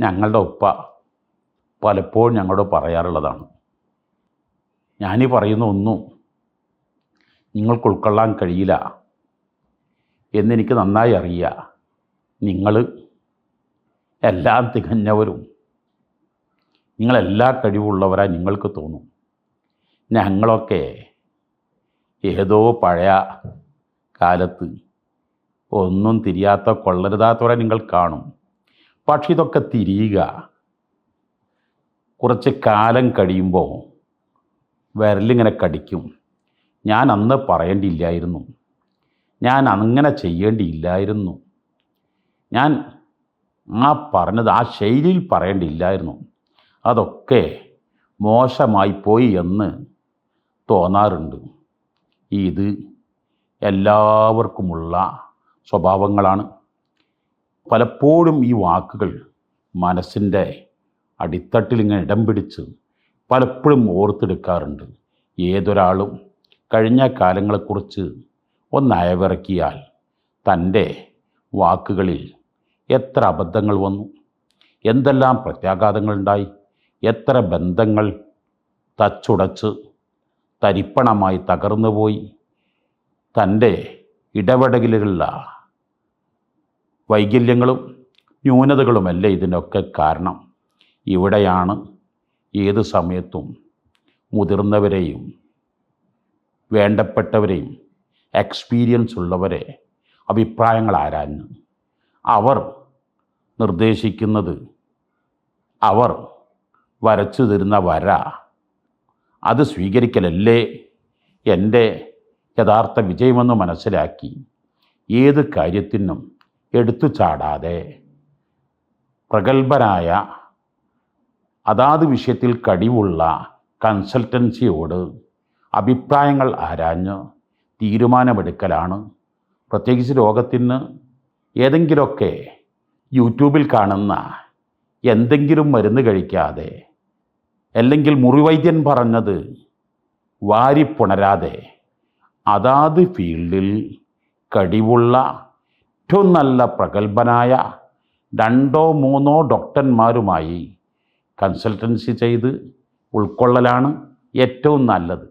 ഞങ്ങളുടെ ഉപ്പ പലപ്പോഴും ഞങ്ങളോട് പറയാറുള്ളതാണ്. ഞാനീ പറയുന്ന ഒന്നും നിങ്ങൾക്ക് ഉൾക്കൊള്ളാൻ കഴിയില്ല എന്നെനിക്ക് നന്നായി അറിയുക നിങ്ങൾ എല്ലാം തികഞ്ഞവരും. നിങ്ങളെല്ലാ കഴിവുള്ളവരായി നിങ്ങൾക്ക് തോന്നും. ഞങ്ങളൊക്കെ ഏതോ പഴയ കാലത്ത് ഒന്നും തിരിയാത്ത കൊള്ളരുതാത്തവരെ നിങ്ങൾ കാണും. പക്ഷെ ഇതൊക്കെ തിരിയുക. കുറച്ച് കാലം കഴിയുമ്പോൾ വിരലിങ്ങനെ കടിക്കും. ഞാൻ അന്ന് പറയേണ്ടിയില്ലായിരുന്നു. ഞാൻ അങ്ങനെ ചെയ്യേണ്ടിയില്ലായിരുന്നു. ഞാൻ ആ പറഞ്ഞത് ആ ശൈലിയിൽ പറയേണ്ടിയില്ലായിരുന്നു. അതൊക്കെ മോശമായി പോയി എന്ന് തോന്നാറുണ്ട്. ഇത് എല്ലാവർക്കുമുള്ള സ്വഭാവങ്ങളാണ്. പലപ്പോഴും ഈ വാക്കുകൾ മനസ്സിന്റെ അടിത്തട്ടിൽ ഇങ്ങനെ ഇടം പിടിച്ച് പലപ്പോഴും ഓർത്തെടുക്കാറുണ്ട്. ഏതൊരാളും കഴിഞ്ഞ കാലങ്ങളെക്കുറിച്ച് ഒന്ന് അയവിറക്കിയാൽ തന്റെ വാക്കുകളിൽ എത്ര അബദ്ധങ്ങൾ വന്നു? എന്തെല്ലാം പ്രത്യാഘാതങ്ങളുണ്ടായി എത്ര ബന്ധങ്ങൾ തച്ചുടച്ച് തരിപ്പണമായി തകർന്നുപോയി? തന്റെ ഇടപെടലുകളിലുള്ള വൈകല്യങ്ങളും ന്യൂനതകളുമല്ല ഇതിനൊക്കെ കാരണം? ഇവിടെയാണ് ഏത് സമയത്തും മുതിർന്നവരെയും വേണ്ടപ്പെട്ടവരെയും എക്സ്പീരിയൻസ് ഉള്ളവരെ അഭിപ്രായങ്ങൾ ആരാഞ്ഞ് അവർ നിർദ്ദേശിക്കുന്നത് അവർ വരച്ചു തരുന്ന വര അത് സ്വീകരിക്കലല്ലേ? എന്റെ യഥാർത്ഥ വിജയമെന്ന് മനസ്സിലാക്കി ഏത് കാര്യത്തിനും എടുത്തു ചാടാതെ പ്രഗത്ഭനായ അതാത് വിഷയത്തിൽ കഴിവുള്ള കൺസൾട്ടൻസിയോട് അഭിപ്രായങ്ങൾ ആരാഞ്ഞ് തീരുമാനമെടുക്കലാണ്. പ്രത്യേകിച്ച് രോഗത്തിന് ഏതെങ്കിലുമൊക്കെ യൂട്യൂബിൽ കാണുന്ന എന്തെങ്കിലും മരുന്ന് കഴിക്കാതെ അല്ലെങ്കിൽ മുറിവൈദ്യൻ പറഞ്ഞത് വാരിപ്പുണരാതെ അതാത് ഫീൽഡിൽ കഴിവുള്ള ഏറ്റവും നല്ല പ്രഗത്ഭനായ രണ്ടോ മൂന്നോ ഡോക്ടർമാരുമായി കൺസൾട്ടൻസി ചെയ്ത് ഉൾക്കൊള്ളലാണ് ഏറ്റവും നല്ലത്.